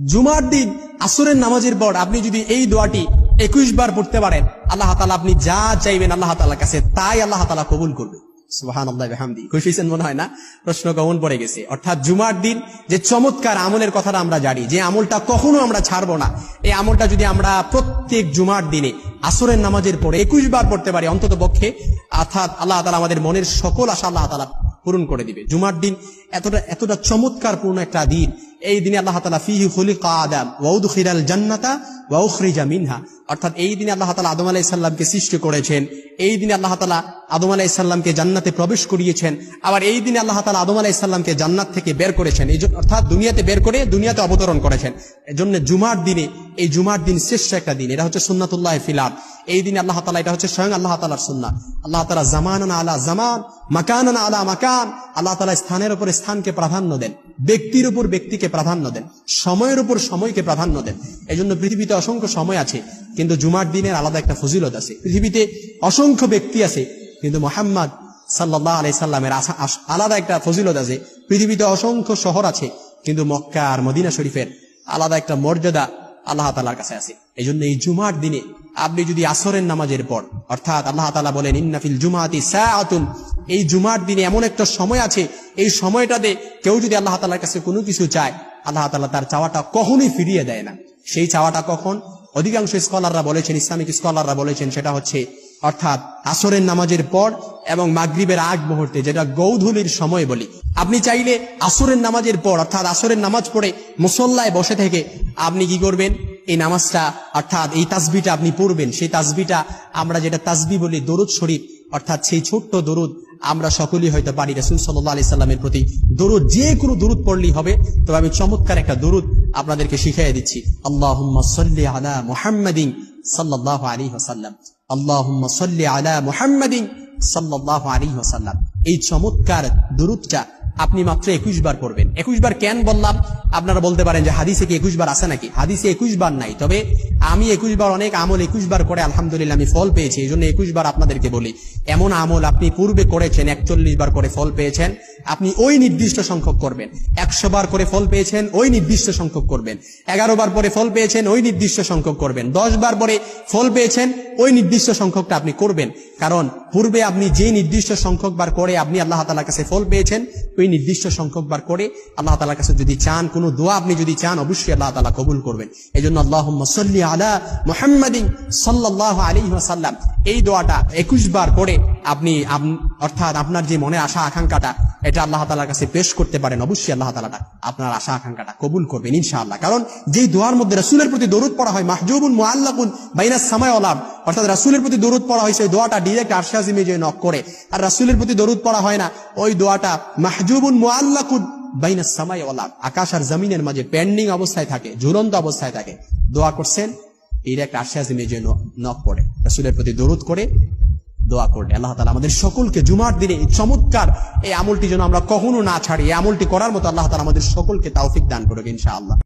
জুমার দিন আসরের নামাজের পর আপনি যদি এই দোয়াটি একুশ বার পড়তে পারেন, আল্লাহ তালা আপনি যা চাইবেন আল্লাহ তালার কাছে তাই আল্লাহ তালা কবুল করবে। চমৎকার আমলের কথাটা আমরা জানি, যে আমলটা কখনো আমরা ছাড়বো না, এই আমলটা যদি আমরা প্রত্যেক জুমার দিনে আসরের নামাজের পরে একুশ বার পড়তে পারি অন্তত পক্ষে আল্লাহ তালা আমাদের মনের সকল আশা আল্লাহ পূরণ করে দিবে। জুমার দিন এতটা এতটা চমৎকার পূর্ণ একটা দিন। এই দিনে আল্লাহ তালা ফিহি খুলিকা আদাম ওয়াউদ খিরাল জান্নাতা মিনহা। অর্থাৎ এই দিনে আল্লাহ তালা আদম আলাহ ইসাল্লামকে সৃষ্টি করেছেন। এই দিনে আল্লাহ তালা আদম আলাহ ইসাল্লামকে জান্নাতে প্রবেশ করিয়েছেন। আবার এই দিনে আল্লাহ তালা আদম আলাহ ইসাল্লামকে জান্নাত থেকে বের করেছেন। এই অর্থাৎ দুনিয়াতে বের করে দুনিয়াতে অবতরণ করেছেন। এজন্য জুমার দিনে, এই জুমার দিন শ্রেষ্ঠ একটা দিন। এটা হচ্ছে সুন্নাতুল্লাহ ফিলার এই দিনে আল্লাহ তালা এটা হচ্ছে স্বয়ং আল্লাহ তালার সুন্নাত আল্লাহ তালা জামান আলা জামান মাকান আলা মাকান, আল্লাহ তালা স্থানের উপর স্থানকে প্রাধান্য দেন, ব্যক্তির উপর ব্যক্তিকে প্রাধান্য দেন, সময়ের উপর সময়কে প্রাধান্য দেন। এই জন্য পৃথিবীতে অসংখ্য সময় আছে, কিন্তু জুমার দিনের আলাদা একটা ফজিলত আছে। পৃথিবীতে অসংখ্য ব্যক্তি আছে, কিন্তু মোহাম্মদ সাল্লাহ আলাই সাল্লামের আলাদা একটা ফজিলত আছে। পৃথিবীতে অসংখ্য শহর আছে, কিন্তু মক্কা আর মদিনা শরীফের আলাদা একটা মর্যাদা আল্লাহ তালার কাছে আছে। এই জন্য এই জুমার দিনে আপনি যদি আসরের নামাজের পর, অর্থাৎ আল্লাহ তালা বলেন ইন্নাফিল জুমাতি সাআতুন এই জুমার দিনে এমন একটা সময় আছে, এই সময়টাতে কেউ যদি আল্লাহ তালার কাছে কোনো কিছু চায়, আল্লাহ তালা তার চাওয়াটা কখনোই ফিরিয়ে দেয় না। সেই চাওয়াটা কখন? অধিকাংশ স্কলাররা বলেছেন, ইসলামিক স্কলাররা বলেছেন, সেটা হচ্ছে, অর্থাৎ আসরের নামাজের পর এবং মাগরিবের আগ মুহূর্তে, যেটা গৌধুলির সময় বলি। আপনি চাইলে আসরের নামাজের পর, অর্থাৎ আসরের নামাজ পড়ে মুসল্লায় বসে থেকে আপনি কি করবেন? এই নামাজটা, অর্থাৎ এই তাসবিটা আপনি পড়বেন, সেই তাসবিটা আমরা যেটা তাসবি বলি, দরুদ শরীফ, অর্থাৎ সেই ছোট্ট দরুদ আমরা সকলেই হয়তো পারি। রাসুল সাল্লাহ আলি সাল্লামের প্রতি দরুদ, যে কোনো দরুদ পড়লেই হবে। তবে আমি চমৎকার একটা দরুদ আপনাদেরকে শিখিয়ে দিচ্ছি। আল্লাহ সাল্লাহ আলী হাসাল্লাম আল্লাহ সাল্লাহ আলী হাসাল্লাম এই চমৎকার দরুদটা আপনি মাত্র একুশ বার করবেন একুশ বার কেন বললাম? আপনারা বলতে পারেন যে হাদিসে কি একুশ বার আছে নাকি? হাদিসে একুশ বার নাই। তবে আমি একুশ বার, অনেক আমল একুশ বার করে, আলহামদুলিল্লাহ আমি ফল পেয়েছি। এই জন্য একুশ বার আপনাদেরকে বলি, এমন আমল আপনি পূর্বে করেছেন, একচল্লিশ বার করে ফল পেয়েছেন। আপনি ওই নির্দিষ্ট সংখ্যক করবেন। একশো বার করে ফল পেয়েছেন, ওই নির্দিষ্ট সংখ্যক করবেন। এগারো বার পরে ফল পেয়েছেন, ওই নির্দিষ্ট সংখ্যক করবেন। দশ বার পরে ফল পেয়েছেন, ওই নির্দিষ্ট সংখ্যকটা আপনি করবেন। কারণ পূর্বে আপনি যে নির্দিষ্ট সংখ্যক বার করে আপনি আল্লাহ তালার কাছে ফল পেয়েছেন, ওই নির্দিষ্ট সংখ্যক বার করে আল্লাহ তালার কাছে যদি চান, কোনো দোয়া আপনি যদি চান, অবশ্যই আল্লাহ তালা কবুল করবেন। এই জন্য আল্লাহ সাল্লি আলা মুহাম্মাদিন সাল্লাহ আলী সাল্লাম এই দোয়াটা একুশ বার করে আপনি অর্থাৎ আপনার যে মনে আশা, আকাঙ্ক্ষাটা এটা আল্লাহ তালার কাছে পেশ করতে পারেন, অবশ্যই আল্লাহ তালাটা আপনার আশা আকাঙ্ক্ষাটা কবুল করবেন, ইনশাআল্লাহ। কারণ যেই দোয়ার মধ্যে রাসুলের প্রতি দরুদ পড়া হয়, মাহজুবুন মুআল্লাকুন বাইনাস সামায় ওলাম অর্থাৎ রাসুলের প্রতি দরুদ পড়া হয়, সেই দোয়াটা ডিরেক্ট আরশাজিমে যে নক করে। আর রাসুলের প্রতি দরুদ পড়া হয় না, ওই দোয়াটা মাহজুবুন মুআল্লাকুন বাইনাস সামায় ওলাম আকাশ আর জমিনের মাঝে পেন্ডিং অবস্থায় থাকে, ঝুলন্ত অবস্থায় থাকে। দোয়া করছেন ডিরেক্ট আরশাজিমে যে নক করে, রাসুলের প্রতি দরুদ করে দোয়া করলে। আল্লাহ তালা আমাদের সকলকে জুমার দিনে এই চমৎকার এই আমলটি যেন আমরা কখনো না ছাড়ি, এই আমলটি করার মতো আল্লাহ তালা আমাদের সকলকে তাওফিক দান করবে ইনশাআল্লাহ।